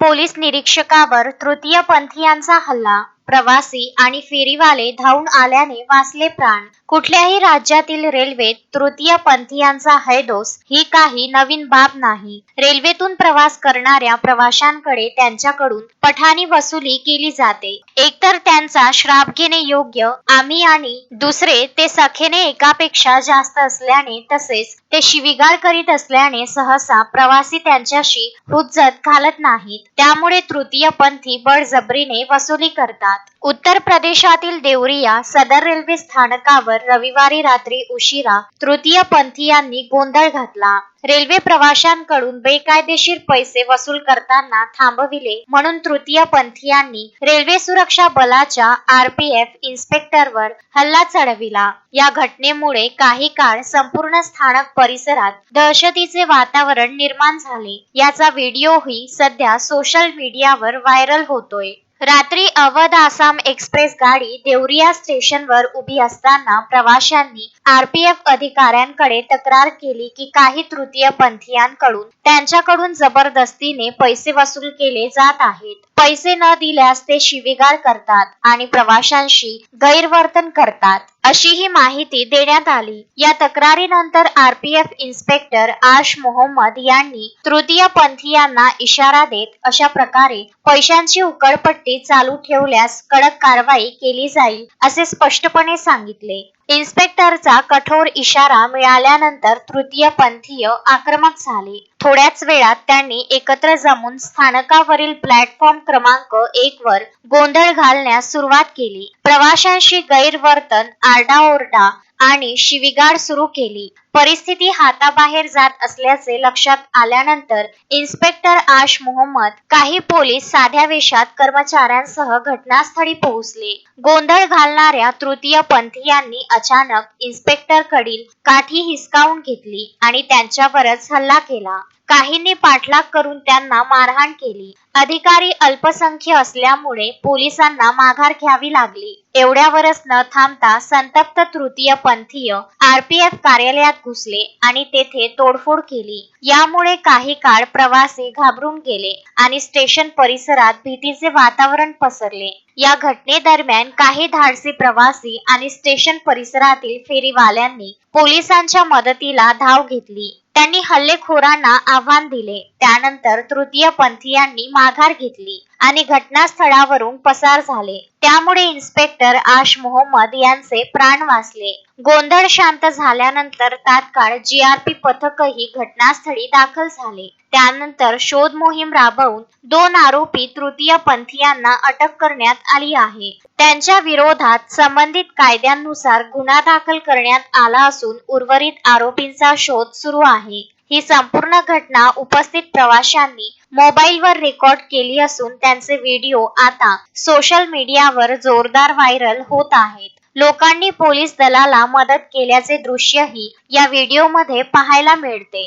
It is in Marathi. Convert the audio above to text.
पोलीस निरीक्षकावर तृतीय पंथीयांचा हल्ला प्रवासी आणि फेरीवाले धावून आल्याने वाचले प्राण. कुठल्याही राज्यातील रेल्वेत तृतीय पंथीयांचा हैदोस ही काही नवीन बाब नाही. रेल्वेतून प्रवास करणाऱ्या प्रवाशांकडे त्यांच्याकडून पठाणी वसुली केली जाते. एकतर त्यांचा श्राप घेणे योग्य आम्ही आणि दुसरे ते सखेने एकापेक्षा जास्त असल्याने तसेच ते शिविगाळ करीत असल्याने सहसा प्रवासी त्यांच्याशी हुज्जत घालत नाहीत. त्यामुळे तृतीय पंथी बळजबरीने वसुली करतात. उत्तर प्रदेशातील देवरिया सदर रेल्वे स्थानकावर रविवारी रात्री उशिरा तृतीय पंथीयांनी गोंधळ घातला. रेल्वे प्रवाशांकडून बेकायदेशीर पैसे वसूल करताना थांबविले म्हणून तृतीय पंथीयांनी रेल्वे सुरक्षा बलाच्या आरपीएफ इन्स्पेक्टरवर हल्ला चढविला. या घटनेमुळे काही काळ संपूर्ण स्थानक परिसरात दहशतीचे वातावरण निर्माण झाले. याचा व्हिडिओही सध्या सोशल मीडियावर व्हायरल होतोय. रात्री अवध आसाम एक्सप्रेस गाडी देवरिया स्टेशनवर उभी असताना प्रवाशांनी आरपीएफ अधिकाऱ्यांकडे तक्रार केली की काही तृतीय पंथीयांकडून त्यांच्याकडून जबरदस्तीने पैसे वसूल केले जात आहेत. पैसे न दिल्यास ते शिवीगाळ करतात आणि प्रवाशांशी गैरवर्तन करतात. अशी ही माहिती देण्यात आली. या तक्रारीनंतर आरपीएफ इन्स्पेक्टर आश मोहम्मद यांनी तृतीय पंथीयांना इशारा देत अशा प्रकारे पैशांची उकळपट्टी चालू ठेवल्यास कडक कारवाई केली जाईल असे स्पष्टपणे सांगितले. इन्स्पेक्टरचा कठोर इशारा मिळाल्यानंतर तृतीय पंथीय आक्रमक झाले. थोड्याच वेळात त्यांनी एकत्र जमून स्थानकावरील प्लॅटफॉर्म क्रमांक एक वर गोंधळ घालण्यास सुरुवात केली. प्रवाशांशी गैरवर्तन आरडाओरडा आणि शिविगाड सुरू केली. परिस्थिती हाताबाहेर जात असल्याचे लक्षात आल्यानंतर इन्स्पेक्टर आश मोहम्मद काही पोलीस साध्या वेशात कर्मचाऱ्यांसह घटनास्थळी पोहोचले. गोंधळ घालणाऱ्या तृतीय पंथीयांनी अचानक इन्स्पेक्टर कडील काठी हिसकावून घेतली आणि त्यांच्यावरच हल्ला केला. काहींनी पाठलाग करून त्यांना मारहाण केली. अधिकारी अल्पसंख्य असल्यामुळे पोलिसांना माघार घ्यावी लागली. एवढ्यावरच न थांबता संतप्त तृतीय पंथीय आरपीएफ कार्यालयात घुसले आणि तेथे तोडफोड केली. यामुळे काही काळ प्रवासी घाबरून गेले आणि स्टेशन परिसरात भीतीचे वातावरण पसरले. या घटनेदरम्यान काही धाडसी प्रवासी आणि स्टेशन परिसरातील फेरीवाल्यांनी पोलिसांच्या मदतीला धाव घेतली. त्यांनी हल्लेखोरांना आव्हान दिले. त्यानंतर तृतीय पंथीयांनी माघार घेतली आणि घटनास्थळावरून पसार झाले. त्यामुळे इन्स्पेक्टर आश मोहम्मद यांचे प्राण वाचले. गोंधळ शांत झाल्यानंतर तात्काळ जीआरपी पथकही घटनास्थळी दाखल झाले. त्यानंतर शोध मोहीम राबवून दोन आरोपी तृतीय पंथीयांना अटक करण्यात आली आहे. त्यांच्या विरोधात संबंधित कायद्यांनुसार गुन्हा दाखल करण्यात आला असून उर्वरित आरोपींचा शोध सुरू आहे. ही संपूर्ण घटना उपस्थित प्रवाशांनी मोबाईलवर रेकॉर्ड केली असून त्यांचे व्हिडिओ आता सोशल मीडियावर जोरदार व्हायरल होत आहेत. लोकांनी पोलीस दलाला मदत केल्याचे दृश्यही या व्हिडिओमध्ये पाहायला मिळते.